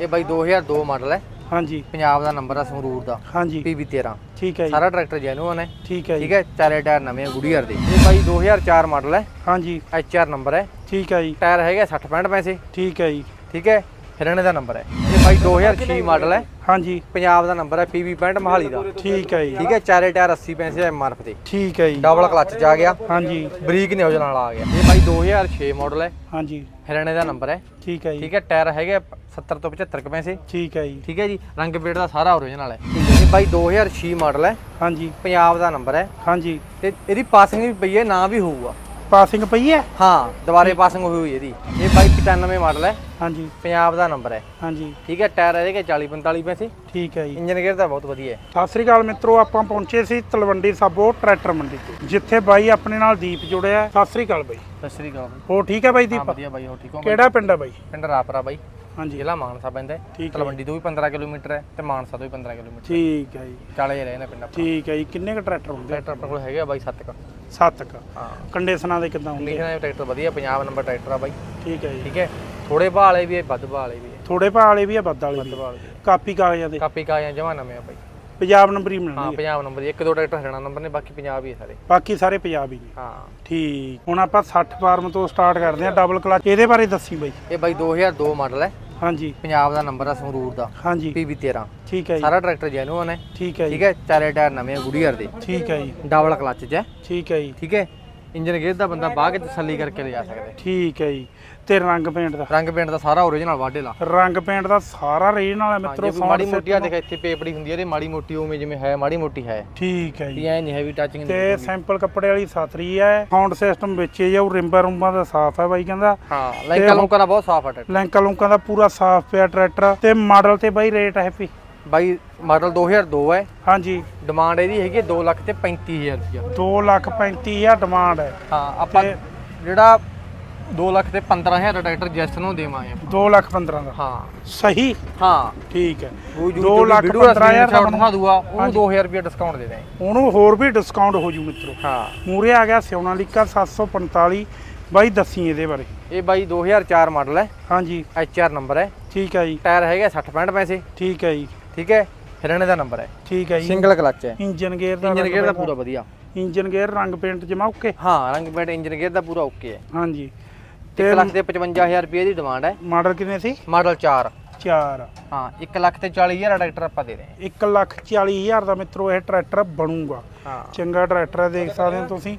ਇਹ ਬਾਈ 2002 ਮਾਡਲ ਹੈ। ਹਾਂਜੀ। ਪੰਜਾਬ ਦਾ ਨੰਬਰ ਆ ਸੰਗਰੂਰ ਦਾ। ਹਾਂਜੀ। PB 13 ਠੀਕ ਹੈ ਜੀ। ਸਾਰਾ ਟਰੈਕਟਰ ਜੈਨੂਅਨ ਹੈ। ਠੀਕ ਹੈ ਠੀਕ ਜੀ ਹੈ ਚਾਰੇ ਟਾਇਰ ਨਵੇਂ ਆ ਗੁੜੀਅਰ ਦੇ। ਇਹ ਬਾਈ 2004 ਮਾਡਲ ਹੈ। ਹਾਂਜੀ। HR ਨੰਬਰ ਹੈ। ਠੀਕ ਹੈ ਜੀ। ਟਾਇਰ ਹੈਗੇ 60 65 ਪੈਸੇ। ਠੀਕ ਹੈ ਜੀ। ਠੀਕ ਹੈ ਹਰਿਆਣੇ ਦਾ ਨੰਬਰ ਹੈ। ਬਾਈ 2006 ਮਾਡਲ ਹੈ। ਹਾਂਜੀ। ਪੰਜਾਬ ਦਾ ਨੰਬਰ ਹੈ PB 65 ਮਹਾਲੀ ਦਾ। ਠੀਕ ਹੈ ਜੀ। ਠੀਕ ਹੈ ਚਾਰੇ ਟਾਇਰ 80 ਪੈਸੇ ਐਮਆਰਐਫ ਦੇ। ਠੀਕ ਹੈ ਜੀ। ਡਬਲ ਕਲਚ ਚ ਆ ਗਿਆ। ਹਾਂਜੀ। ਬਰੀਕ ਨਿਊਜ਼ਨ ਵਾਲਾ ਆ ਗਿਆ। ਇਹ ਬਾਈ 2006 ਮਾਡਲ ਹੈ। ਹਾਂਜੀ। ਹਰਿਆਣੇ ਦਾ ਨੰਬਰ ਹੈ। ਠੀਕ ਹੈ ਜੀ। ਠੀਕ ਹੈ ਟਾਇਰ ਹੈਗੇ 70 ਤੋਂ 75 ਕੁ ਪੈਸੇ। ਠੀਕ ਹੈ ਜੀ। ਠੀਕ ਹੈ ਜੀ ਰੰਗ ਪੇੜ ਦਾ ਸਾਰਾ ਓਰੀਜਨਲ ਹੈ। ਇਹ ਬਾਈ 2006 ਮਾਡਲ ਹੈ। ਹਾਂਜੀ। ਪੰਜਾਬ ਦਾ ਨੰਬਰ ਹੈ। ਹਾਂਜੀ। ਤੇ ਇਹਦੀ ਪਾਸਿੰਗ ਵੀ ਪਈ ਹੈ ਨਾ ਵੀ ਹੋਊਗਾ। ਪਾਸਿੰਗ ਪਈ ਹੈ? ਹਾਂ ਦੁਬਾਰੇ ਪਾਸਿੰਗ ਹੋਈ ਹੋਈ ਇਹਦੀ। ਇਹ ਬਾਈ 95 ਮਾਡਲ ਹੈ। ਹਾਂਜੀ। ਪੰਜਾਬ ਦਾ ਨੰਬਰ ਹੈ। ਹਾਂਜੀ। ਠੀਕ ਹੈ ਟਾਇਰ ਇਹਦੇ 40 45 ਪੈਸੇ ਠੀਕ ਹੈ ਜੀ। ਇੰਜਨ ਗੇਅਰ ਦਾ ਬਹੁਤ ਵਧੀਆ ਹੈ। ਸਤਿ ਸ੍ਰੀ ਅਕਾਲ ਮਿੱਤਰੋ ਆਪਾਂ ਪਹੁੰਚੇ ਸੀ ਤਲਵੰਡੀ ਸਾਬੋ ਟਰੈਕਟਰ ਮੰਡੀ ਤੇ ਜਿੱਥੇ ਬਾਈ ਆਪਣੇ ਨਾਲ ਦੀਪ ਜੁੜਿਆ ਹੈ। ਸਤਿ ਸ੍ਰੀ ਅਕਾਲ ਬਾਈ। ਸਤਿ ਸ੍ਰੀ ਅਕਾਲ। ਹੋ ਠੀਕ ਹੈ ਬਾਈ ਹਾਂ ਦੀਪ? ਵਧੀਆ ਬਾਈ ਹੋ ਠੀਕ ਹੋ ਕਿਹੜਾ ਪਿੰਡ ਹੈ ਬਾਈ? ਪਿੰਡ ਰਾਪਰਾ ਬਾਈ। ਹਾਂਜੀ। ਜ਼ਿਲ੍ਹਾ ਮਾਨਸਾ ਪੈਂਦਾ ਹੈ। ਠੀਕ ਹੈ ਤਲਵੰਡੀ ਤੋਂ ਵੀ 15 ਕਿਲੋਮੀਟਰ ਹੈ ਤੇ ਮਾਨਸਾ ਤੋਂ ਵੀ 15 ਕਿਲੋਮੀਟਰ ਠੀਕ ਹੈ ਜੀ। ਚਾਲੇ ਜਿਹੇ ਰਹਿੰਦੇ ਪਿੰਡ ਆਪਣਾ ਠੀਕ ਹੈ ਜੀ। ਕਿੰਨੇ ਕ ਟਰੈਕਟਰ ਹੁੰਦੇ? ਟਰੈਕਟਰ ਆਪਣੇ ਕੋਲ ਹੈਗੇ ਆ ਬਾਈ 7 ਕ। ਸੱਤ ਕ ਹਾਂ। ਕੰਡੀਸ਼ਨਾਂ ਦੇ ਕਿਦਾਂ ਹੁੰਦੇ? ਕੰਡੀਸ਼ਨ ਟਰੈਕਟਰ ਵਧੀਆ ਪੰਜਾਬ ਨੰਬਰ ਟਰੈਕਟਰ ਆ ਬਾਈ। ਠੀਕ ਹੈ ਜੀ। ਠੀਕ ਹੈ? ਥੋੜੇ ਭਾਅ ਵਾਲੇ ਵੀ ਹੈ ਵੱਧ ਭਾਅ ਵਾਲੇ ਵੀ ਹੈ ਥੋੜੇ ਭਾਅ ਵਾਲੇ ਵੀ ਆ ਵਾਲੇ ਵੱਧ ਭਾਅ ਵਾਲੇ ਵੀ। ਕਾਪੀ ਕਾਗਜ਼ਾਂ ਦੇ। ਕਾਪੀ ਕਾਇਆ ਜਮਾ ਨਵੇਂ ਆ ਬਾਈ। ਪੰਜਾਬ ਨੰਬਰ ਹੀ ਹਾਂ ਮਿਲਣਗੇ ਪੰਜਾਬ ਨੰਬਰ ਇੱਕ ਦੋ ਟਰੈਕਟਰ ਹਰਿਆਣਾ ਨੰਬਰ ਨੇ ਬਾਕੀ ਪੰਜਾਬ ਹੀ ਹੈ ਸਾਰੇ। ਬਾਕੀ ਸਾਰੇ ਪੰਜਾਬ ਹੀ ਨੇ। ਹਾਂ। ਠੀਕ। ਹੁਣ ਆਪਾਂ 60 ਫਾਰਮ ਤੋਂ ਸਟਾਰਟ ਕਰਦੇ ਹਾਂ ਡਬਲ ਕਲਚ ਇਹਦੇ ਬਾਰੇ ਦੱਸੀ ਬਾਈ। ਇਹ ਬਾਈ 2002 ਮਾਡਲ ਹੈ। ਹਾਂਜੀ। ਪੰਜਾਬ ਦਾ ਨੰਬਰ ਆ ਸੰਗਰੂਰ ਦਾ। ਹਾਂਜੀ। PB 13 ਠੀਕ ਹੈ ਜੀ। ਸਾਰਾ ਟਰੈਕਟਰ ਜੈਨੂਅਨ ਹੈ। ਠੀਕ ਹੈ ਜੀ। ਠੀਕ ਹੈ ਚਾਰੇ ਟਾਇਰ ਨਵੇਂ ਆ ਗੁੜੀਅਰ ਦੇ। ਠੀਕ ਹੈ ਜੀ। ਡਬਲ ਕਲਚ 'ਚ ਹੈ। ਠੀਕ ਹੈ ਜੀ। ਠੀਕ ਹੈ। ਇੰਜਨ ਗੇਅਰ ਦਾ ਬੰਦਾ ਬਾਹ ਕੇ ਤਸੱਲੀ ਕਰਕੇ ਲਿਜਾ ਸਕਦਾ ਹੈ। ਠੀਕ ਹੈ ਜੀ। ਤੇ ਰੰਗ ਪੇਂਟ ਦਾ? ਰੰਗ ਪੇਂਟ ਦਾ ਸਾਰਾ ਓਰੀਜਨਲ ਵਾਢੇ ਲਾ। ਰੰਗ ਪੇਂਟ ਦਾ ਸਾਰਾ ਰੇਨ ਵਾਲਾ ਮਿੱਤਰੋ ਮਾੜੀ ਮੋਟੀ ਆ ਦੇਖ ਇੱਥੇ ਪੇਪੜੀ ਹੁੰਦੀ ਹੈ ਇਹਦੇ ਮਾੜੀ ਮੋਟੀ ਉਵੇਂ ਜਿਵੇਂ ਹੈ ਮਾੜੀ ਮੋਟੀ ਹੈ। ਠੀਕ ਹੈ ਜੀ। ਇਹ ਐ ਨਹੀਂ ਹੈਵੀ ਟੱਚਿੰਗ ਤੇ ਸਿੰਪਲ ਕੱਪੜੇ ਵਾਲੀ ਸਾਤਰੀ ਹੈ ਸਾਊਂਡ ਸਿਸਟਮ ਵਿੱਚ ਹੀ ਜਾਊ ਰਿੰਬਾ ਰੁੰਬਾਂ ਦਾ ਸਾਫ਼ ਹੈ ਬਾਈ ਕਹਿੰਦਾ। ਹਾਂ ਲੈਂਕਾ ਲੂੰਕਾ ਦਾ ਬਹੁਤ ਸਾਫ਼ ਟਰੈਕਟਰ। ਲੈਂਕਾ ਲੁੰਕਾਂ ਦਾ ਪੂਰਾ ਸਾਫ਼ ਪਿਆ ਟਰੈਕਟਰ। ਤੇ ਮਾਡਲ ਤੇ ਬਾਈ ਰੇਟ ਹੈਪੀ ਬਾਈ ਮਾਡਲ 2002 ਹੈ। ਹਾਂਜੀ। ਡਿਮਾਂਡ ਇਹਦੀ ਹੈਗੀ 2 ਲੱਖ ਤੇ 35000 ਰੁਪਇਆ 2 ਲੱਖ 35000 ਡਿਮਾਂਡ ਹੈ। ਹਾਂ ਆਪਾਂ ਤੇ- ਜਿਹੜਾ 2 ਲੱਖ ਤੇ 15000 ਦਾ ਟਰੈਕਟਰ ਜੈਸ ਨੂੰ ਦੇਵਾਂਗੇ 2 ਲੱਖ 15 ਦਾ। ਹਾਂ। ਸਹੀ? ਹਾਂ। ਠੀਕ ਹੈ। ਉਹ ਦੋ ਲੱਖ ਪੰਦਰਾਂ ਹਜ਼ਾਰ ਦਾ ਦਾ ਬਣਾ ਦੂਗਾ ਉਹਨੂੰ 2000 ਰੁਪਏ ਡਿਸਕਾਊਂਟ ਦੇ ਦੇ ਉਹਨੂੰ ਹੋਰ ਵੀ ਡਿਸਕਾਊਂਟ ਹੋ ਜੂ ਮਿੱਤਰੋ। ਹਾਂ। ਮੂਰੇ ਆ ਗਿਆ ਸਿਉਨਾਲੀਕਾ 745 ਬਾਈ ਦੱਸੀ ਇਹਦੇ ਬਾਰੇ। ਇਹ ਬਾਈ 2004 ਮਾਡਲ ਹੈ। ਹਾਂਜੀ। HR ਨੰਬਰ ਹੈ। ਠੀਕ ਹੈ ਜੀ। ਟਾਇਰ ਹੈਗੇ 60 65 ਪੈਸੇ। ਠੀਕ ਹੈ ਜੀ। ਠੀਕ ਹੈ? ਹਰਿਆਣੇ ਦਾ ਨੰਬਰ ਹੈ। ਠੀਕ ਹੈ ਜੀ। ਸਿੰਗਲ ਕਲਚ ਹੈ। ਇੰਜਨ ਗੇਅਰ ਦਾ ਇੰਜਨ ਗੇਅਰ ਦਾ ਪੂਰਾ ਵਧੀਆ। ਇੰਜਨ ਗੇਅਰ ਰੰਗ ਪੇਂਟ ਜਮਾ ਓਕੇ ਹਾਂ ਰੰਗ ਪੇਂਟ ਇੰਜਨ ਗੇਅਰ ਦਾ ਪੂਰਾ ਓਕੇ ਹੈ। ਹਾਂਜੀ। 1 ਤੇ ਲੱਖ ਤੇ 55000 ਰੁਪਏ ਦੀ ਡਿਮਾਂਡ ਹੈ। ਮਾਡਲ ਕਿੰਨੇ ਸੀ? ਮਾਡਲ 4 4 ਹਾਂ 1 ਲੱਖ ਤੇ 40000 ਦਾ ਟਰੈਕਟਰ ਆਪਾਂ ਦੇ ਰਹੇ ਹਾਂ। 1 ਲੱਖ 40 ਹਜ਼ਾਰ ਦਾ ਮਿੱਤਰੋ ਇਹ ਟਰੈਕਟਰ ਬਣੂਗਾ। ਹਾਂ। ਚੰਗਾ ਟਰੈਕਟਰ ਹੈ ਦੇਖ ਸਕਦੇ ਹੋ ਤੁਸੀਂ।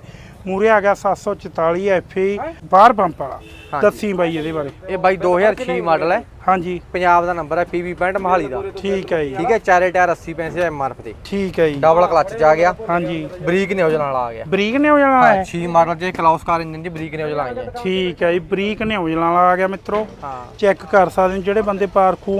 ਮੂਰੇ ਆ ਗਿਆ 744 ਐਫਏ ਬਾਹਰ ਪੰਪ ਵਾਲਾ। ਦੱਸੀ ਬਾਈ ਇਹਦੇ ਬਾਰੇ। ਇਹ ਬਾਈ 2006 ਮਾਡਲ ਹੈ। ਹਾਂਜੀ। ਪੰਜਾਬ ਦਾ ਨੰਬਰ ਹੈ PB 65 ਮਹਾਲੀ ਦਾ। ਠੀਕ ਹੈ ਜੀ। ਠੀਕ ਹੈ ਚਾਰੇ ਟਾਇਰ 80 ਪੈਸੇ ਐਮਆਰਐਫ ਦੇ। ਠੀਕ ਹੈ ਜੀ। ਡਬਲ ਕਲਚ ਚ ਆ ਗਿਆ। ਹਾਂਜੀ। ਬਰੀਕ ਨਿਊਜ਼ਨ ਵਾਲਾ ਆ ਗਿਆ। ਬਰੀਕ ਨੇ ਹੋ ਜਾਣਾ ਹੈ 6 ਮਾਡਲ ਜੇ ਕਲਾਉਸ ਕਾਰ ਇੰਜਨ ਦੀ ਬਰੀਕ ਨਿਊਜ਼ਨ ਆਈ ਹੈ। ਠੀਕ ਹੈ ਜੀ ਬਰੀਕ ਨੇ ਹੋ ਜਾਣਾ ਆ ਗਿਆ ਮਿੱਤਰੋ। ਹਾਂ। ਚੈੱਕ ਕਰ ਸਕਦੇ ਹੋ ਜਿਹੜੇ ਬੰਦੇ ਪਾਰਖੂ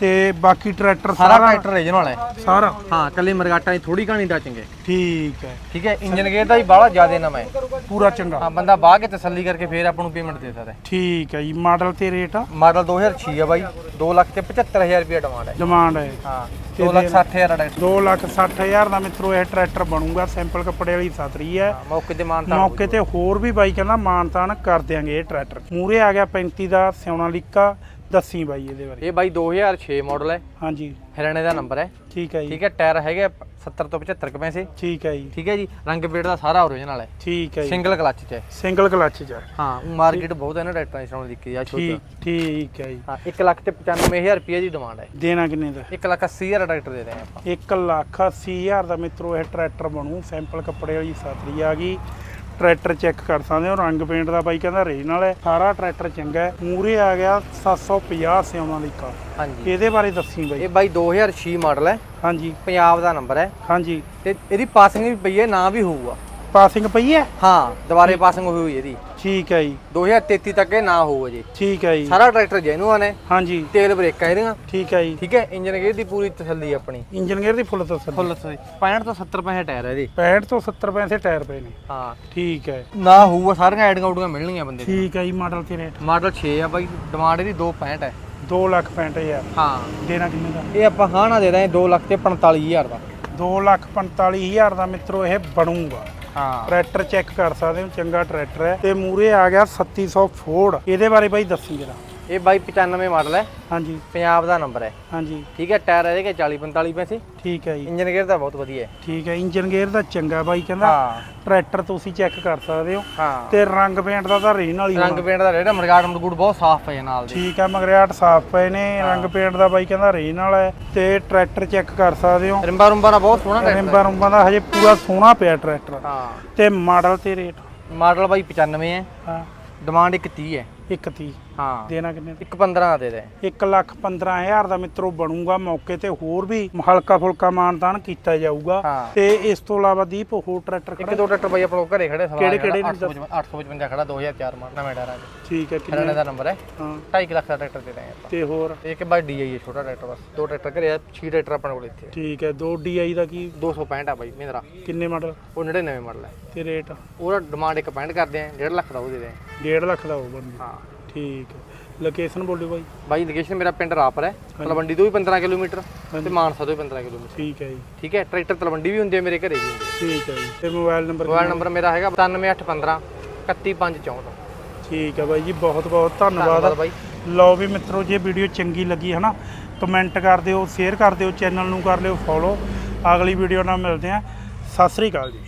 ਤੇ ਬਾਕੀ ਟਰੈਕਟਰ ਸਾਰਾ ਸਾਰਾ ਟਰੈਕਟਰ ਓਰੀਜਨਲ ਹੈ। ਸਾਰਾ। ਹਾਂ ਕੱਲੇ ਮਰਗਾਟਾਂ ਦੀ ਥੋੜੀ ਘਾਣੀ ਟੱਚਿੰਗ ਹੈ ਠੀਕ ਹੈ। ਠੀਕ ਹੈ ਇੰਜਨ ਗੇਅਰ ਦਾ ਵੀ ਬਾਹਲਾ ਜ਼ਿਆਦਾ ਨਵਾਂ ਹੈ। ਪੂਰਾ ਚੰਗਾ। ਹਾਂ ਬੰਦਾ ਬਾਹ ਕੇ ਤਸੱਲੀ ਕਰਕੇ ਫੇਰ ਆਪਾਂ ਨੂੰ ਪੇਮੈਂਟ ਦੇ ਸਕਦਾ ਹੈ। ਠੀਕ ਹੈ ਜੀ ਮਾਡਲ ਤੇ ਰੇਟ ਮਾਡਲ 2006 ਹੈ ਬਾਈ। 2 ਲੱਖ ਤੇ 75000 ਰੁਪਏ ਡਿਮਾਂਡ ਹੈ। ਡਿਮਾਂਡ ਹੈ। ਹਾਂ 2 ਲੱਖ 60000 ਦਾ ਟਰੈਕਟਰ। 2 ਲੱਖ 60 ਹਜ਼ਾਰ ਦਾ ਮਿੱਤਰੋ ਇਹ ਟਰੈਕਟਰ ਬਣੂਗਾ। ਸਿੰਪਲ ਕੱਪੜੇ ਵਾਲੀ ਸਾਤਰੀ ਹੈ। ਮੌਕੇ ਤੇ ਮਾਨਤਾ ਮੌਕੇ ਤੇ ਹੋਰ ਵੀ ਬਾਈ ਕਹਿੰਦਾ ਮਾਨਤਾਨ ਕਰ ਦਿਆਂਗੇ ਇਹ ਟਰੈਕਟਰ। ਮੂਰੇ ਆ ਗਿਆ 35 ਦਾ ਸਿਉਨਾਲੀਕਾ ਦੱਸੀ ਬਾਈ ਇਹਦੇ ਬਾਰੇ। ਇਹ ਬਾਈ 2006 ਮਾਡਲ ਹੈ। ਹਾਂਜੀ। ਹਰਿਆਣੇ ਦਾ ਨੰਬਰ ਹੈ। ਠੀਕ ਹੈ ਜੀ। ਠੀਕ ਹੈ ਟਾਇਰ ਹੈਗੇ 70 ਤੋਂ 75 ਕੁ ਪੈਸੇ। ਠੀਕ ਹੈ ਜੀ। ਠੀਕ ਹੈ ਜੀ ਰੰਗ ਪੇੜ ਦਾ ਸਾਰਾ ਓਰੀਜਨਲ ਹੈ। ਠੀਕ ਹੈ ਜੀ। ਸਿੰਗਲ ਕਲਚ ਚ ਹੈ। ਸਿੰਗਲ ਕਲਚ ਚ ਹੈ। ਹਾਂ ਮਾਰਕੀਟ ਬਹੁਤ ਹੈ ਨਾ ਟਰੈਕਟਰਾਂ ਦੀ ਸਾਉਣ ਦਿੱਕੀ ਆ ਛੋਟਾ। ਠੀਕ ਠੀਕ ਹੈ ਜੀ। ਹਾਂ 1 ਲੱਖ ਤੇ 95000 ਰੁਪਏ ਦੀ ਡਿਮਾਂਡ ਹੈ। ਦੇਣਾ ਕਿੰਨੇ ਦਾ? 1 ਲੱਖ 80000 ਦਾ ਟਰੈਕਟਰ ਦੇ ਰਹੇ ਆਪਾਂ। 1 ਲੱਖ 80 ਹਜ਼ਾਰ ਦਾ ਮਿੱਤਰੋ ਇਹ ਟਰੈਕਟਰ ਬਣੂ। ਸਿੰਪਲ ਕੱਪੜੇ ਵਾਲੀ ਸਾਤਰੀ ਆ ਗਈ। ਟਰੈਕਟਰ ਚੈੱਕ ਕਰ ਸਕਦੇ ਹੋ ਰੰਗ ਪੇਂਟ ਦਾ ਬਾਈ ਕਹਿੰਦਾ ਰੀਜਨਲ ਹੈ ਸਾਰਾ ਟਰੈਕਟਰ ਚੰਗਾ ਹੈ। ਮੂਰੇ ਆ ਗਿਆ 750 ਸਿਉਣਾ ਦੀ ਕਾ ਹਾਂਜੀ। ਇਹਦੇ ਬਾਰੇ ਦੱਸੀ ਬਾਈ। ਇਹ ਬਾਈ 2006 ਮਾਡਲ ਹੈ। ਹਾਂਜੀ। ਪੰਜਾਬ ਦਾ ਨੰਬਰ ਹੈ। ਹਾਂਜੀ। ਤੇ ਇਹਦੀ ਪਾਸਿੰਗ ਵੀ ਪਈ ਹੈ ਨਾ ਵੀ ਹੋਊਗਾ। ਪਾਸਿੰਗ ਪਈ ਹੈ? ਹਾਂ ਦੁਬਾਰੇ ਪਾਸਿੰਗ ਹੋਈ ਹੋਈ ਇਹਦੀ। ਠੀਕ ਹੈ ਜੀ। 2033 ਤੱਕ ਇਹ ਨਾ ਹੋਊਗਾ ਜੀ ਠੀਕ ਹੈ ਜੀ। ਸਾਰਾ ਟਰੈਕਟਰ ਜੈਨੂਅਨ ਹੈ। ਹਾਂਜੀ। ਤੇਲ ਬ੍ਰੇਕਾਂ ਇਹਦੀਆਂ। ਠੀਕ ਹੈ ਜੀ। ਠੀਕ ਹੈ ਇੰਜਨ ਗੇਅਰ ਦੀ ਪੂਰੀ ਤਸੱਲੀ ਆਪਣੀ। ਇੰਜਨ ਗੇਅਰ ਦੀ ਫੁੱਲ ਤਸੱਲੀ। ਫੁੱਲ 65 ਤੋਂ 70 ਪੈਸੇ ਟਾਇਰ ਹੈ ਇਹਦੇ। 65 ਤੋਂ 70 ਪੈਸੇ ਟਾਇਰ ਪਏ ਨੇ। ਹਾਂ। ਠੀਕ ਹੈ। ਨਾ ਹੋਊਗਾ ਸਾਰੀਆਂ ਐਡ ਕਾਊਟੀਆਂ ਮਿਲਣਗੀਆਂ ਬੰਦੇ ਠੀਕ ਹੈ ਜੀ ਮਾਡਲ ਤੇ ਰੇਟ ਮਾਡਲ 6 ਆ ਬਾਈ ਡਿਮਾਂਡ ਇਹਦੀ 265 ਹੈ। 2 ਲੱਖ 65 ਹਜ਼ਾਰ। ਹਾਂ। ਦੇਣਾ ਕਿੰਨੇ ਦਾ? ਇਹ ਆਪਾਂ ਹਾਂ ਨਾ ਦੇ ਰਹੇ 2 ਲੱਖ ਤੇ 45000 ਦਾ। 2 ਲੱਖ 45 ਹਜ਼ਾਰ ਦਾ ਮਿੱਤਰੋ ਇਹ ਬਣੂਗਾ। ਹਾਂ। ਟਰੈਕਟਰ ਚੈੱਕ ਕਰ ਸਕਦੇ ਹੋ, ਚੰਗਾ ਟਰੈਕਟਰ ਹੈ। ਤੇ ਮੂਰੇ ਆ ਗਿਆ 3700 ਫੋਰਡ। ਇਹਦੇ ਬਾਰੇ ਬਾਈ ਦੱਸੀ ਜਰਾ। ਇਹ ਬਾਈ 95 ਮਾਡਲ ਹੈ। ਹਾਂਜੀ। ਪੰਜਾਬ ਦਾ ਨੰਬਰ ਹੈ। ਹਾਂਜੀ। ਠੀਕ ਹੈ ਟਾਇਰ ਇਹਦੇ ਕੇ 40 45 ਪੈਸੇ ਠੀਕ ਹੈ ਜੀ। ਇੰਜਨ ਗੇਅਰ ਦਾ ਬਹੁਤ ਵਧੀਆ ਹੈ। ਠੀਕ ਹੈ ਇੰਜਨ ਗੇਅਰ ਦਾ ਚੰਗਾ ਬਾਈ ਕਹਿੰਦਾ ਹਾਂ। ਟਰੈਕਟਰ ਤੁਸੀਂ ਚੈੱਕ ਕਰ ਸਕਦੇ ਹੋ। ਹਾਂ। ਤੇ ਰੰਗ ਪੇਂਟ ਦਾ ਤਾਂ ਰੀਨ ਵਾਲੀ ਰੰਗ ਪੇਂਟ ਦਾ ਰੇੜਾ ਮਰਗਾੜ ਮਰਗੂੜ ਬਹੁਤ ਸਾਫ਼ ਹੈ ਨਾਲ ਦੇ। ਠੀਕ ਹੈ ਮਗਰਿਆਟ ਸਾਫ਼ ਪਏ ਨੇ ਰੰਗ ਪੇਂਟ ਦਾ ਬਾਈ ਕਹਿੰਦਾ ਰੀਨ ਵਾਲਾ ਹੈ। ਤੇ ਟਰੈਕਟਰ ਚੈੱਕ ਕਰ ਸਕਦੇ ਹੋ। ਰਿੰਬਾ ਰੁੰਬਾ ਦਾ ਬਹੁਤ ਸੋਹਣਾ ਟਰੈਕਟਰ ਰਿੰਬਾਂ ਰੁੰਬਾਂ ਦਾ ਹਜੇ ਪੂਰਾ ਸੋਹਣਾ ਪਿਆ ਟਰੈਕਟਰ। ਹਾਂ। ਤੇ ਮਾਡਲ ਤੇ ਰੇਟ? ਮਾਡਲ ਬਾਈ 95 ਹੈ। ਹਾਂ। ਡਿਮਾਂਡ 130 ਹੈ। 130 ਹਾਂ। ਦੇਣਾ ਕਿੰਨੇ ਇੱਕ 15 ਦਾ ਦੇ। ਦੇ 1 ਲੱਖ 15000 ਦਾ ਮਿੱਤਰੋ ਬਣੂਗਾ ਮੌਕੇ ਤੇ ਹੋਰ ਵੀ ਹਲਕਾ ਫੁਲਕਾ ਮਾਨਤਾਨ ਕੀਤਾ ਜਾਊਗਾ। ਹਾਂ। ਤੇ ਇਸ ਤੋਂ ਇਲਾਵਾ ਦੀਪ ਹੋਰ ਟਰੈਕਟਰ ਇੱਕ ਖੜਾ? ਦੋ ਟਰੈਕਟਰ ਬਾਈ ਆਪਣੇ ਕੋਲ ਘਰੇ ਖੜੇ ਸਵਾਲ ਕਿਹੜੇ- ਕਿਹੜੇ ਨੇ 855 ਖੜਾ 2004 ਮਾਡਲ ਨਵੇਂ ਡਾਰਾ ਠੀਕ ਹੈ ਹਰਿਆਣੇ ਕਿੰਨੇ ਦਾ ਨੰਬਰ ਹੈ। ਹਾਂ। 2.5 ਲੱਖ ਦਾ ਟਰੈਕਟਰ ਦੇ ਤੇ ਹੋਰ? ਇੱਕ ਬਾਈ ਡੀਆਈ ਹੈ ਛੋਟਾ ਟਰੈਕਟਰ ਬਸ। ਦੋ ਟਰੈਕਟਰ ਘਰੇ ਆ 6 ਟਰੈਕਟਰ ਆਪਣੇ ਕੋਲ ਇੱਥੇ। ਠੀਕ ਹੈ 2 DI ਦਾ ਕੀ? 265 ਆ ਬਾਈ ਮਹਿੰਦਰਾ। ਕਿੰਨੇ ਮਾਡਲ? ਉਹ 99 ਮਾਡਲ ਹੈ। ਤੇ ਰੇਟ? ਉਹਦਾ ਡਿਮਾਂਡ ਇੱਕ 65 ਕਰਦੇ ਆ 1.5 ਲੱਖ ਦਾ ਉਹ ਦੇ ਦੇ 1.5 ਲੱਖ ਦਾ ਹੋਊਗਾ ਹਾਂ। ਠੀਕ ਹੈ। ਲੋਕੇਸ਼ਨ ਬੋਲਿਓ ਬਾਈ। ਬਾਈ ਲੋਕੇਸ਼ਨ ਮੇਰਾ ਪਿੰਡ ਰਾਪਰ ਹੈ। ਤਲਵੰਡੀ ਤੋਂ ਵੀ 15 ਕਿਲੋਮੀਟਰ ਤੇ ਮਾਨਸਾ ਤੋਂ ਵੀ 15 ਕਿਲੋਮੀਟਰ। ਠੀਕ ਹੈ ਜੀ। ਠੀਕ ਹੈ ਟਰੈਕਟਰ ਤਲਵੰਡੀ ਵੀ ਹੁੰਦੇ ਆ ਮੇਰੇ ਘਰੇ ਵੀ ਹੁੰਦੇ ਆ। ਠੀਕ ਹੈ ਜੀ। ਤੇ ਮੋਬਾਈਲ ਨੰਬਰ ਮੋਬਾਈਲ ਨੰਬਰ ਮੇਰਾ ਹੈਗਾ 97815 31564 ਠੀਕ ਹੈ ਬਾਈ ਜੀ ਬਹੁਤ ਬਹੁਤ ਧੰਨਵਾਦ। ਲਓ ਵੀ ਮਿੱਤਰੋ ਜੇ ਵੀਡੀਓ ਚੰਗੀ ਲੱਗੀ ਹੈ ਨਾ ਕਮੈਂਟ ਕਰ ਦਿਓ ਸ਼ੇਅਰ ਕਰ ਦਿਓ ਚੈਨਲ ਨੂੰ ਕਰ ਲਿਓ ਫੋਲੋ ਅਗਲੀ ਵੀਡੀਓ ਨਾਲ ਮਿਲਦੇ ਹਾਂ। ਸਤਿ ਸ੍ਰੀ ਅਕਾਲ ਜੀ।